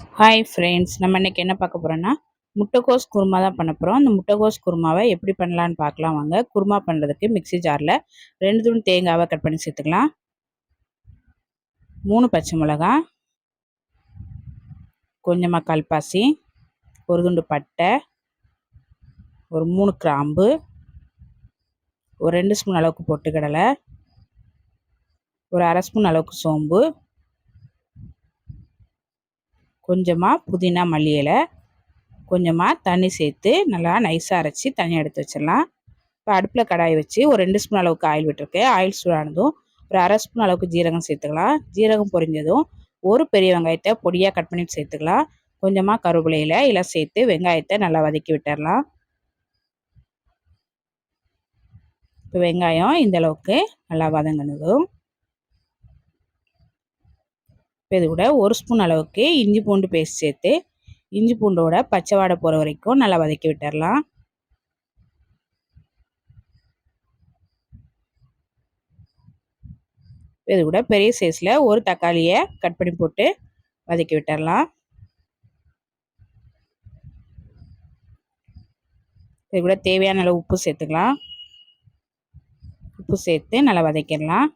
Hi friends நம்ம இன்றைக்கி என்ன பார்க்க போகிறோன்னா முட்டைக்கோஸ் குருமா தான் பண்ண போகிறோம் அந்த முட்டைக்கோஸ் குருமாவை எப்படி பண்ணலான்னு பார்க்கலாம் வாங்க. குருமா பண்ணுறதுக்கு மிக்சி ஜாரில் ரெண்டு தூண் தேங்காவை கட் பண்ணி சேர்த்துக்கலாம். மூணு பச்சை மிளகா கொஞ்சமாக கல்பாசி ஒரு துண்டு பட்டை ஒரு மூணு கிராம்பு ஒரு ரெண்டு ஸ்பூன் அளவுக்கு பொட்டுக்கடலை ஒரு அரை ஸ்பூன் அளவுக்கு சோம்பு கொஞ்சமாக புதினா மல்லி இலை கொஞ்சமாக தண்ணி சேர்த்து நல்லா நைஸாக அரைச்சி தண்ணி எடுத்து வச்சிடலாம். இப்போ அடுப்பில் கடாயை வச்சு ஒரு ரெண்டு ஸ்பூன் அளவுக்கு ஆயில் விட்டுருக்கேன் ஆயில் சூடானதும் ஒரு அரை ஸ்பூன் அளவுக்கு ஜீரகம் சேர்த்துக்கலாம். ஜீரகம் பொரிஞ்சதும் ஒரு பெரிய வெங்காயத்தை பொடியாக கட் பண்ணி சேர்த்துக்கலாம். கொஞ்சமாக கருவேப்பிலையில் இல்லை சேர்த்து வெங்காயத்தை நல்லா வதக்கி விட்டுடலாம். இப்போ வெங்காயம் இந்த அளவுக்கு நல்லா வதங்கினதும் இப்போ இது கூட ஒரு ஸ்பூன் அளவுக்கு இஞ்சி பூண்டு பேஸ்ட் சேர்த்து இஞ்சி பூண்டோட பச்சை வாடை போகிற வரைக்கும் நல்லா வதக்கி விட்டுடலாம் இது கூட பெரிய சைஸில் ஒரு தக்காளியை கட் பண்ணி போட்டு வதக்கி விட்டுடலாம் இது கூட தேவையான அளவு உப்பு சேர்த்துக்கலாம். உப்பு சேர்த்து நல்லா வதக்கிடலாம்.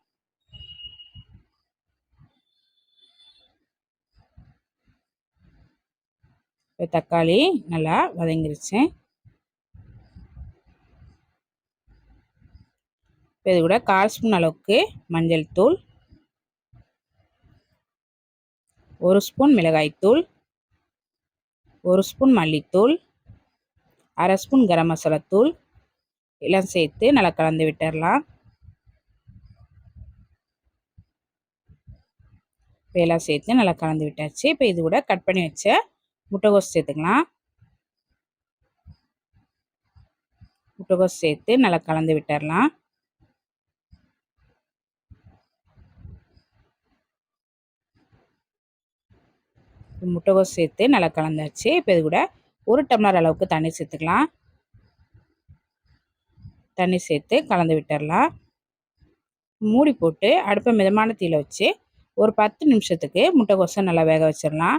தக்காளி நல்லா வதங்கிருச்சு. இது கூட கால் ஸ்பூன் அளவுக்கு மஞ்சள் தூள். ஒரு ஸ்பூன் மிளகாய்த்தூள் ஒரு ஸ்பூன் மல்லித்தூள். அரை ஸ்பூன் கரம் மசாலா தூள். எல்லாம் சேர்த்து நல்லா கலந்து விட்டுடலாம் எல்லாம் சேர்த்து நல்லா கலந்து விட்டாச்சு. இப்போ இது கூட கட் பண்ணி வச்ச முட்டைகோஸ் சேர்த்துக்கலாம். முட்டைகோஸ் சேர்த்து நல்லா கலந்து விட்டுடலாம் முட்டைகோஸ் சேர்த்து நல்லா கலந்தாச்சு. இப்போ இது கூட ஒரு டம்ளர் அளவுக்கு தண்ணி சேர்த்துக்கலாம். தண்ணி சேர்த்து கலந்து விட்டுடலாம் மூடி போட்டு அடுப்பை மிதமான தீயில் வச்சு ஒரு பத்து நிமிஷத்துக்கு முட்டைகோஸை நல்லா வேக வச்சிடலாம்.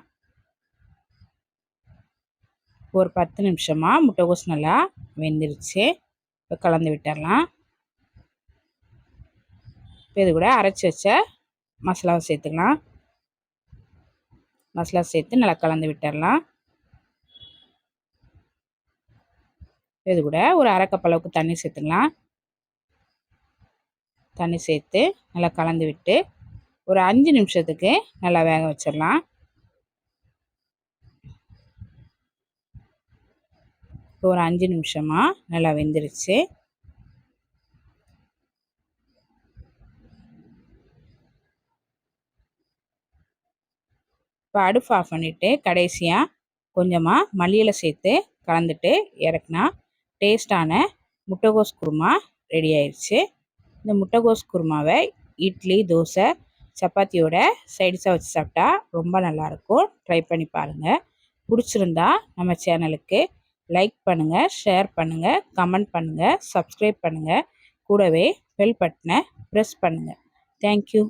ஒரு பத்து நிமிஷமாக முட்டைகோஸ் நல்லா வெந்துருச்சு. இப்போ கலந்து விட்டுடலாம். இப்போ இது கூட அரைச்சி வச்ச மசாலாவை சேர்த்துக்கலாம். மசாலா சேர்த்து நல்லா கலந்து விட்டுடலாம். இது கூட ஒரு அரை கப் அளவுக்கு தண்ணி சேர்த்துக்கலாம். தண்ணி சேர்த்து நல்லா கலந்து விட்டு ஒரு அஞ்சு நிமிஷத்துக்கு நல்லா வேக வச்சிடலாம். இப்போ ஒரு அஞ்சு நிமிஷமாக நல்லா வெந்துருச்சு. இப்போ அடுப்பு ஆஃப் பண்ணிவிட்டு கடைசியாக கொஞ்சமாக மல்லியில் சேர்த்து கலந்துட்டு இறக்குனா டேஸ்டான முட்டைகோஸ் குருமா ரெடி ஆயிடுச்சு இந்த முட்டைகோஸ் குருமாவை இட்லி தோசை சப்பாத்தியோட சைடிஷாக வச்சு சாப்பிட்டா ரொம்ப நல்லாயிருக்கும் ட்ரை பண்ணி பாருங்கள் பிடிச்சிருந்தா நம்ம சேனலுக்கு லைக் பண்ணுங்கள் ஷேர் பண்ணுங்கள் கமெண்ட் பண்ணுங்கள் சப்ஸ்கிரைப் பண்ணுங்கள் கூடவே பெல் பட்டனை ப்ரெஸ் பண்ணுங்கள் தேங்க்யூ